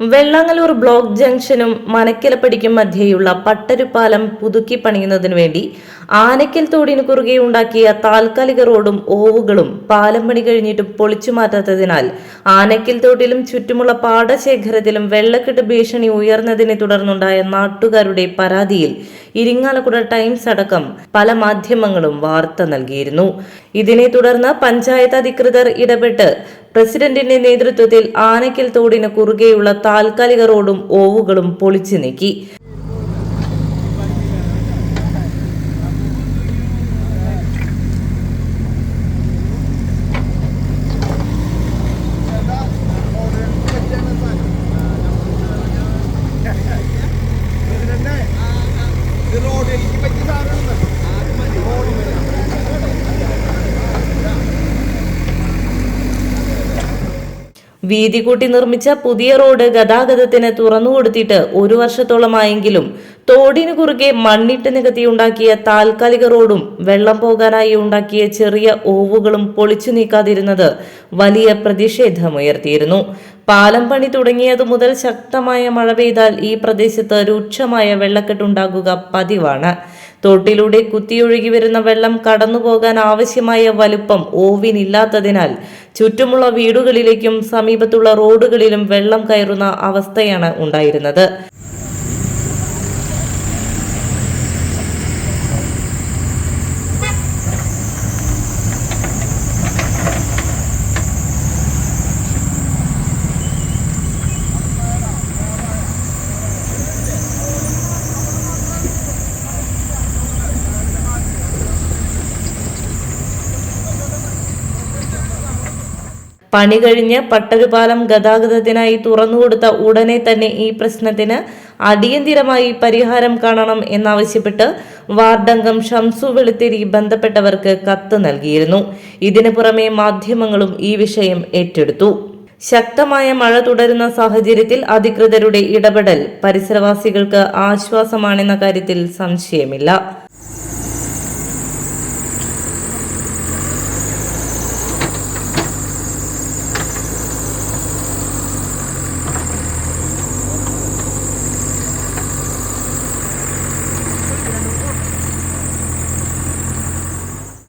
Vellangallur block ജംഗ്ഷനും മനക്കിലപ്പടിക്കും മധ്യേയുള്ള പട്ടരുപാലം പുതുക്കി പണിയുന്നതിനു വേണ്ടി ആനക്കൽ തോടിന് കുറുകെ ഉണ്ടാക്കിയ താൽക്കാലിക റോഡും ഓവുകളും പാലം പണി കഴിഞ്ഞിട്ട് പൊളിച്ചു മാറ്റാത്തതിനാൽ ആനക്കൽ തോട്ടിലും ചുറ്റുമുള്ള പാടശേഖരത്തിലും വെള്ളക്കെട്ട് ഭീഷണി ഉയർന്നതിനെ തുടർന്നുണ്ടായ നാട്ടുകാരുടെ പരാതിയിൽ ഇരിങ്ങാലക്കുട ടൈംസ് അടക്കം പല മാധ്യമങ്ങളും വാർത്ത നൽകിയിരുന്നു. ഇതിനെ തുടർന്ന് പഞ്ചായത്ത് അധികൃതർ ഇടപെട്ട് പ്രസിഡന്റിന്റെ നേതൃത്വത്തിൽ ആനയ്ക്കൽ തോടിന് കുറുകെയുള്ള താൽക്കാലിക റോഡും ഓവുകളും പൊളിച്ചു നീക്കി. വീതി കൂട്ടി നിർമ്മിച്ച പുതിയ റോഡ് ഗതാഗതത്തിന് തുറന്നുകൊടുത്തിട്ട് ഒരു വർഷത്തോളമായെങ്കിലും തോടിനു കുറുകെ മണ്ണിട്ട് നികത്തി ഉണ്ടാക്കിയ താൽക്കാലിക റോഡും വെള്ളം പോകാനായി ഉണ്ടാക്കിയ ചെറിയ ഓവുകളും പൊളിച്ചു നീക്കാതിരുന്നത് വലിയ പ്രതിഷേധമുയർത്തിയിരുന്നു. പാലം പണി തുടങ്ങിയതു മുതൽ ശക്തമായ മഴ പെയ്താൽ ഈ പ്രദേശത്ത് രൂക്ഷമായ വെള്ളക്കെട്ടുണ്ടാകുക പതിവാണ്. തോട്ടിലൂടെ കുത്തിയൊഴുകി വരുന്ന വെള്ളം കടന്നുപോകാൻ ആവശ്യമായ വലുപ്പം ഓവിനില്ലാത്തതിനാൽ ചുറ്റുമുള്ള വീടുകളിലേക്കും സമീപത്തുള്ള റോഡുകളിലും വെള്ളം കയറുന്ന അവസ്ഥയാണ് ഉണ്ടായിരുന്നത്. പണി കഴിഞ്ഞ് പട്ടരുപാലം ഗതാഗതത്തിനായി തുറന്നുകൊടുത്ത ഉടനെ തന്നെ ഈ പ്രശ്നത്തിന് അടിയന്തിരമായി പരിഹാരം കാണണം എന്നാവശ്യപ്പെട്ട് വാർഡംഗം ഷംസു വെളുത്തിരി ബന്ധപ്പെട്ടവർക്ക് കത്ത് നൽകിയിരുന്നു. ഇതിനു പുറമെ മാധ്യമങ്ങളും ഈ വിഷയം ഏറ്റെടുത്തു. ശക്തമായ മഴ തുടരുന്ന സാഹചര്യത്തിൽ അധികൃതരുടെ ഇടപെടൽ പരിസരവാസികൾക്ക് ആശ്വാസമാണെന്ന കാര്യത്തിൽ സംശയമില്ല.